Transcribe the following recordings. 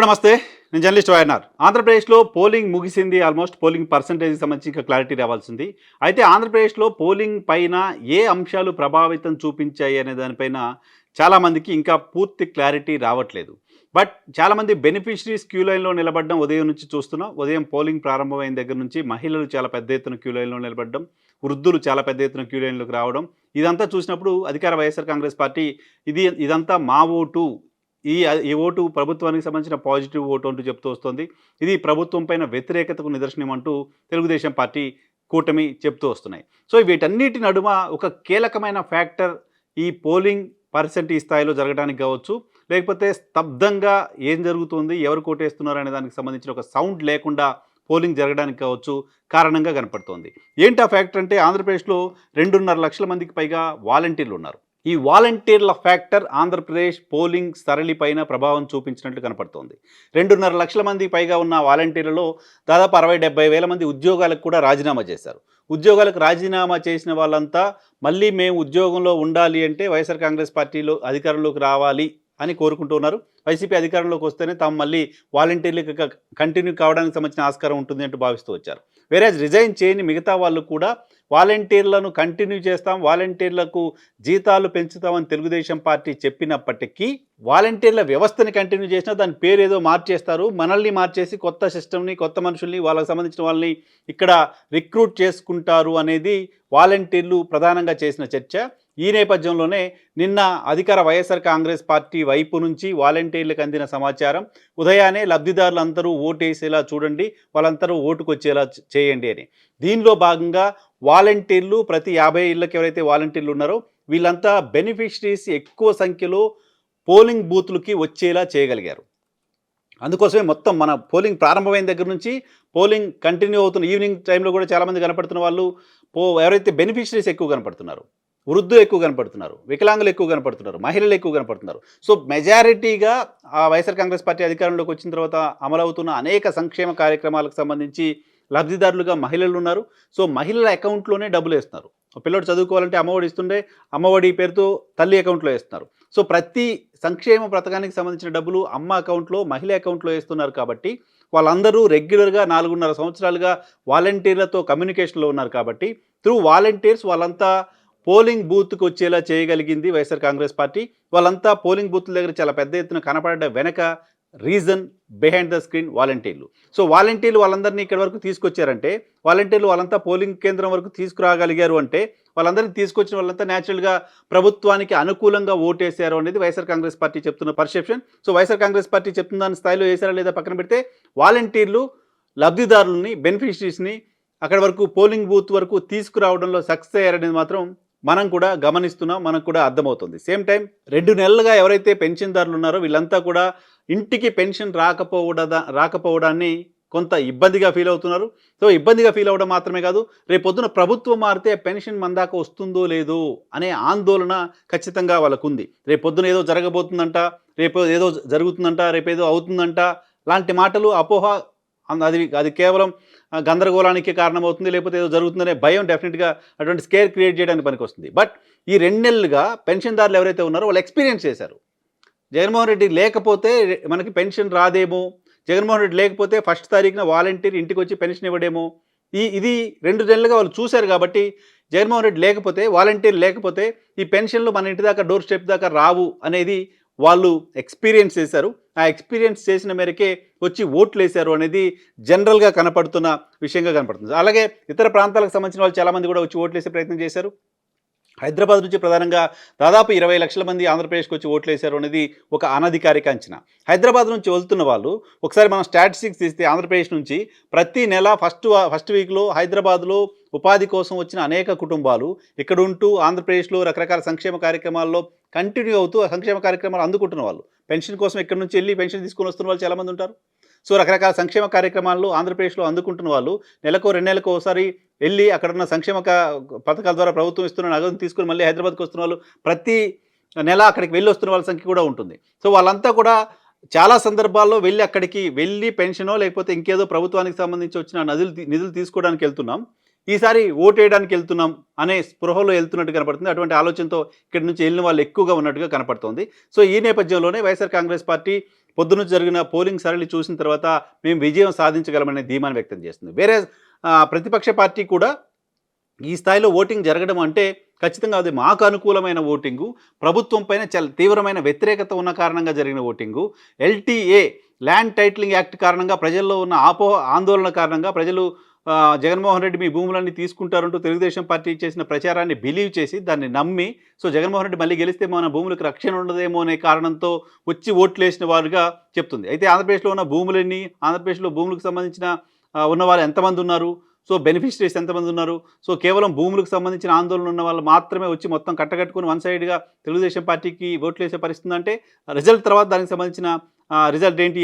Hello నమస్తే. నేను journalist YNR. ఆంధ్రప్రదేశ్లో పోలింగ్ ముగిసింది. ఆల్మోస్ట్ పోలింగ్ పర్సంటేజ్ సంబంధించి ఇంకా క్లారిటీ రావాల్సింది. అయితే ఆంధ్రప్రదేశ్లో పోలింగ్ పైన ఏ అంశాలు ప్రభావితం చూపించాయి అనే దానిపైన చాలామందికి ఇంకా పూర్తి క్లారిటీ రావట్లేదు. బట్ చాలామంది బెనిఫిషరీస్ క్యూ లైన్లో నిలబడడం ఉదయం నుంచి చూస్తున్నాం. ఉదయం పోలింగ్ ప్రారంభమైన దగ్గర నుంచి మహిళలు చాలా పెద్ద ఎత్తున క్యూ లైన్లో నిలబడడం వృద్ధులు చాలా పెద్ద ఎత్తున క్యూ లైన్లోకి రావడం ఇదంతా చూసినప్పుడు అధికార వైఎస్ఆర్ కాంగ్రెస్ పార్టీ ఇది ఇదంతా మా ఓటు ఈ ఈ ఓటు ప్రభుత్వానికి సంబంధించిన పాజిటివ్ ఓటు అంటూ చెప్తూ వస్తుంది. ఇది ప్రభుత్వం పైన వ్యతిరేకతకు నిదర్శనం అంటూ తెలుగుదేశం పార్టీ కూటమి చెప్తూ వస్తున్నాయి. సో వీటన్నిటి నడుమ ఒక కీలకమైన ఫ్యాక్టర్ ఈ పోలింగ్ పర్సెంట్ ఈ స్థాయిలో జరగడానికి కావచ్చు. లేకపోతే స్తబ్దంగా ఏం జరుగుతుంది ఎవరు కోటేస్తున్నారు అనే దానికి సంబంధించిన ఒక సౌండ్ లేకుండా పోలింగ్ జరగడానికి కావచ్చు కారణంగా కనపడుతోంది. ఏంటి ఆ ఫ్యాక్టర్ అంటే ఆంధ్రప్రదేశ్లో రెండున్నర లక్షల మందికి పైగా వాలంటీర్లు ఉన్నారు. ఈ వాలంటీర్ల ఫ్యాక్టర్ ఆంధ్రప్రదేశ్ పోలింగ్ సరళి పైన ప్రభావం చూపించినట్లు కనపడుతోంది. రెండున్నర లక్షల మంది పైగా ఉన్న వాలంటీర్లలో దాదాపు అరవై డెబ్బై వేల మంది ఉద్యోగాలకు కూడా రాజీనామా చేశారు. ఉద్యోగాలకు రాజీనామా చేసిన వాళ్ళంతా మళ్ళీ మేము ఉద్యోగంలో ఉండాలి అంటే వైఎస్ఆర్ కాంగ్రెస్ పార్టీలో అధికారంలోకి రావాలి అని కోరుకుంటూ ఉన్నారు. వైసీపీ అధికారంలోకి వస్తేనే తాము మళ్ళీ వాలంటీర్లకు కంటిన్యూ కావడానికి సంబంధించిన ఆస్కారం ఉంటుంది అంటూ భావిస్తూ వచ్చారు. వేరే రిజైన్ చేయని మిగతా వాళ్ళు కూడా వాలంటీర్లను కంటిన్యూ చేస్తాం వాలంటీర్లకు జీతాలు పెంచుతామని తెలుగుదేశం పార్టీ చెప్పినప్పటికీ వాలంటీర్ల వ్యవస్థని కంటిన్యూ చేసినా దాని పేరు ఏదో మార్చేస్తారు. మనల్ని మార్చేసి కొత్త సిస్టమ్ని కొత్త మనుషుల్ని వాళ్ళకి సంబంధించిన వాళ్ళని ఇక్కడ రిక్రూట్ చేసుకుంటారు అనేది వాలంటీర్లు ప్రధానంగా చేసిన చర్చ. ఈ నేపథ్యంలోనే నిన్న అధికార వైఎస్ఆర్ కాంగ్రెస్ పార్టీ వైపు నుంచి వాలంటీర్లకు అందిన సమాచారం ఉదయాన్నే లబ్ధిదారులందరూ ఓటేసేలా చూడండి వాళ్ళందరూ ఓటుకు వచ్చేలా చేయండి అని. దీనిలో భాగంగా వాలంటీర్లు ప్రతి యాభై ఇళ్ళకి ఎవరైతే వాలంటీర్లు ఉన్నారో వీళ్ళంతా బెనిఫిషరీస్ ఎక్కువ సంఖ్యలో పోలింగ్ బూత్లకి వచ్చేలా చేయగలిగారు. అందుకోసమే మొత్తం మన పోలింగ్ ప్రారంభమైన దగ్గర నుంచి పోలింగ్ కంటిన్యూ అవుతున్న ఈవినింగ్ టైంలో కూడా చాలామంది కనపడుతున్న వాళ్ళు పో ఎవరైతే బెనిఫిషరీస్ ఎక్కువ కనపడుతున్నారు వృద్ధులు ఎక్కువ కనపడుతున్నారు వికలాంగులు ఎక్కువ కనపడుతున్నారు మహిళలు ఎక్కువ కనపడుతున్నారు. సో మెజారిటీగా ఆ వైఎస్ఆర్ కాంగ్రెస్ పార్టీ అధికారంలోకి వచ్చిన తర్వాత అమలవుతున్న అనేక సంక్షేమ కార్యక్రమాలకు సంబంధించి లబ్ధిదారులుగా మహిళలు ఉన్నారు. సో మహిళల అకౌంట్లోనే డబ్బులు వేస్తున్నారు. పిల్లడు చదువుకోవాలంటే అమ్మఒడి ఇస్తుండే అమ్మఒడి పేరుతో తల్లి అకౌంట్లో వేస్తున్నారు. సో ప్రతి సంక్షేమ పథకానికి సంబంధించిన డబ్బులు అమ్మ అకౌంట్లో మహిళ అకౌంట్లో వేస్తున్నారు కాబట్టి వాళ్ళందరూ రెగ్యులర్గా నాలుగున్నర సంవత్సరాలుగా వాలంటీర్లతో కమ్యూనికేషన్లో ఉన్నారు కాబట్టి త్రూ వాలంటీర్స్ వాళ్ళంతా పోలింగ్ బూత్కి వచ్చేలా చేయగలిగింది వైఎస్ఆర్ కాంగ్రెస్ పార్టీ. వాళ్ళంతా పోలింగ్ బూత్ల దగ్గర చాలా పెద్ద ఎత్తున కనపడ్డ వెనక రీజన్ బిహైండ్ ద స్క్రీన్ వాలంటీర్లు. సో వాలంటీర్లు వాళ్ళందరినీ ఇక్కడ వరకు తీసుకొచ్చారంటే వాలంటీర్లు వాళ్ళంతా పోలింగ్ కేంద్రం వరకు తీసుకురాగలిగారు అంటే వాళ్ళందరినీ తీసుకొచ్చిన వాళ్ళంతా న్యాచురల్గా ప్రభుత్వానికి అనుకూలంగా ఓటేశారు అనేది వైఎస్ఆర్ కాంగ్రెస్ పార్టీ చెప్తున్న perception. So YSR Congress party చెప్తున్న దాని స్థాయిలో వేశారా లేదా పక్కన పెడితే వాలంటీర్లు లబ్ధిదారులని బెనిఫిషరీస్ని అక్కడి వరకు పోలింగ్ బూత్ వరకు తీసుకురావడంలో సక్సెస్ అయ్యారనేది మాత్రం మనం కూడా గమనిస్తున్నాం మనకు కూడా అర్థమవుతుంది. సేమ్ టైం రెండు నెలలుగా ఎవరైతే పెన్షన్దారులు ఉన్నారో వీళ్ళంతా కూడా ఇంటికి పెన్షన్ రాకపోవడ రాకపోవడాన్ని కొంత ఇబ్బందిగా ఫీల్ అవుతున్నారు. సో ఇబ్బందిగా ఫీల్ అవ్వడం మాత్రమే కాదు రేపు పొద్దున ప్రభుత్వం మారితే పెన్షన్ మన దాకా వస్తుందో లేదో అనే ఆందోళన ఖచ్చితంగా వాళ్ళకు ఉంది రేపు పొద్దున ఏదో జరగబోతుందంట రేపు ఏదో జరుగుతుందంట రేపు ఏదో అవుతుందంట లాంటి మాటలు అపోహ అది అది కేవలం గందరగోళానికి కారణమవుతుంది లేకపోతే ఏదో జరుగుతుందనే భయం డెఫినెట్గా అటువంటి స్కేర్ క్రియేట్ చేయడానికి పనికొస్తుంది. బట్ ఈ రెండు నెలలుగా పెన్షన్దారులు ఎవరైతే ఉన్నారో వాళ్ళు ఎక్స్పీరియన్స్ చేశారు. జగన్మోహన్ రెడ్డి లేకపోతే మనకి పెన్షన్ రాదేమో జగన్మోహన్ రెడ్డి లేకపోతే ఫస్ట్ తారీఖున వాలంటీర్ ఇంటికి వచ్చి పెన్షన్ ఇవ్వడేమో ఈ ఇది రెండు నెలలుగా వాళ్ళు చూశారు కాబట్టి జగన్మోహన్ రెడ్డి లేకపోతే వాలంటీర్ లేకపోతే ఈ పెన్షన్లు మన ఇంటి దాకా డోర్ స్టెప్ దాకా రావు అనేది వాళ్ళు ఎక్స్పీరియన్స్ చేశారు. ఆ ఎక్స్పీరియన్స్ చేసిన మేరకే వచ్చి ఓట్లు వేశారు అనేది జనరల్గా కనపడుతున్న విషయంగా కనపడుతుంది. అలాగే ఇతర ప్రాంతాలకు సంబంధించిన వాళ్ళు చాలామంది కూడా వచ్చి ఓట్లు వేసే ప్రయత్నం చేశారు. హైదరాబాద్ నుంచి ప్రధానంగా దాదాపు ఇరవై లక్షల మంది ఆంధ్రప్రదేశ్కి వచ్చి ఓట్లేశారు అనేది ఒక అనధికారిక అంచనా. హైదరాబాద్ నుంచి వెళ్తున్న వాళ్ళు ఒకసారి మనం స్టాటిస్టిక్స్ తీస్తే ఆంధ్రప్రదేశ్ నుంచి ప్రతి నెల ఫస్ట్ ఫస్ట్ వీక్లో హైదరాబాద్లో ఉపాధి కోసం వచ్చిన అనేక కుటుంబాలు ఇక్కడ ఉంటూ ఆంధ్రప్రదేశ్లో రకరకాల సంక్షేమ కార్యక్రమాల్లో కంటిన్యూ అవుతూ సంక్షేమ కార్యక్రమాలు అందుకుంటున్న వాళ్ళు. పెన్షన్ కోసం ఇక్కడ నుంచి వెళ్ళి పెన్షన్ తీసుకొని వస్తున్న వాళ్ళు చాలామంది ఉంటారు. సో రకరకాల సంక్షేమ కార్యక్రమాల్లో ఆంధ్రప్రదేశ్లో అందుకుంటున్న వాళ్ళు నెలకు రెండు నెలలకు ఒకసారి వెళ్ళి అక్కడ ఉన్న సంక్షేమ పథకాల ద్వారా ప్రభుత్వం ఇస్తున్న నగదు తీసుకుని మళ్ళీ హైదరాబాద్కి వస్తున్న వాళ్ళు ప్రతి నెల అక్కడికి వెళ్ళి వస్తున్న వాళ్ళ సంఖ్య కూడా ఉంటుంది. సో వాళ్ళంతా కూడా చాలా సందర్భాల్లో వెళ్ళి అక్కడికి వెళ్ళి పెన్షనో లేకపోతే ఇంకేదో ప్రభుత్వానికి సంబంధించి వచ్చిన నిధులు నిధులు తీసుకోవడానికి వెళ్తున్నాం. ఈసారి ఓటేయడానికి వెళ్తున్నాం అనే స్పృహలో వెళ్తున్నట్టు కనపడుతుంది. అటువంటి ఆలోచనతో ఇక్కడి నుంచి వెళ్ళిన వాళ్ళు ఎక్కువగా ఉన్నట్టుగా కనపడుతోంది. సో ఈ నేపథ్యంలోనే వైఎస్ఆర్ కాంగ్రెస్ పార్టీ పొద్దున జరిగిన పోలింగ్ సరళి చూసిన తర్వాత మేము విజయం సాధించగలమనే ధీమాన్ని వ్యక్తం చేస్తుంది. వేరే ప్రతిపక్ష పార్టీ కూడా ఈ స్థాయిలో ఓటింగ్ జరగడం అంటే ఖచ్చితంగా అది మాకు అనుకూలమైన ఓటింగు ప్రభుత్వం పైన చాలా తీవ్రమైన వ్యతిరేకత ఉన్న కారణంగా జరిగిన voting LTA land titling act కారణంగా ప్రజల్లో ఉన్న ఆపోహ ఆందోళన కారణంగా ప్రజలు జగన్మోహన్ రెడ్డి మీ భూములన్నీ తీసుకుంటారంటూ తెలుగుదేశం పార్టీ చేసిన ప్రచారాన్ని బిలీవ్ చేసి దాన్ని నమ్మి సో జగన్మోహన్ రెడ్డి మళ్ళీ గెలిస్తే మన భూములకు రక్షణ ఉండదేమో అనే కారణంతో వచ్చి ఓట్లు వేసిన వారుగా చెప్తుంది. అయితే ఆంధ్రప్రదేశ్లో ఉన్న భూములన్నీ ఆంధ్రప్రదేశ్లో భూములకు సంబంధించిన ఉన్నవారు ఎంతమంది ఉన్నారు? సో బెనిఫిషరీస్ ఎంతమంది ఉన్నారు? సో కేవలం భూములకు సంబంధించిన ఆందోళన ఉన్న వాళ్ళు మాత్రమే వచ్చి మొత్తం కట్టకట్టుకుని వన్ సైడ్గా తెలుగుదేశం పార్టీకి ఓట్లు వేసే పరిస్థితి అంటే రిజల్ట్ తర్వాత దానికి సంబంధించిన రిజల్ట్ ఏంటి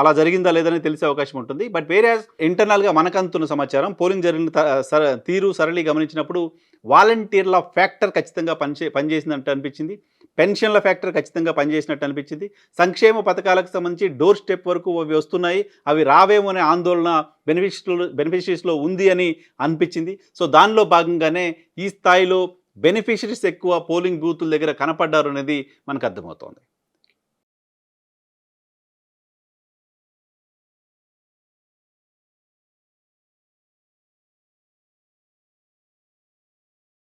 అలా జరిగిందా లేదని తెలిసే అవకాశం ఉంటుంది. బట్ వేరే ఇంటర్నల్గా మనకంతున్న సమాచారం పోలింగ్ జరిగిన తీరు సరళి గమనించినప్పుడు వాలంటీర్ల ఫ్యాక్టర్ ఖచ్చితంగా పనిచే పనిచేసినట్టు అనిపించింది. పెన్షన్ల ఫ్యాక్టర్ ఖచ్చితంగా పనిచేసినట్టు అనిపించింది. సంక్షేమ పథకాలకు సంబంధించి డోర్ స్టెప్ వరకు అవి వస్తున్నాయి. అవి రావేమో అనే ఆందోళన బెనిఫిషియరీలో బెనిఫిషరీస్లో ఉంది అని అనిపించింది. సో దానిలో భాగంగానే ఈ స్థాయిలో బెనిఫిషరీస్ ఎక్కువ పోలింగ్ బూతుల దగ్గర కనపడ్డారు అనేది మనకు అర్థమవుతోంది.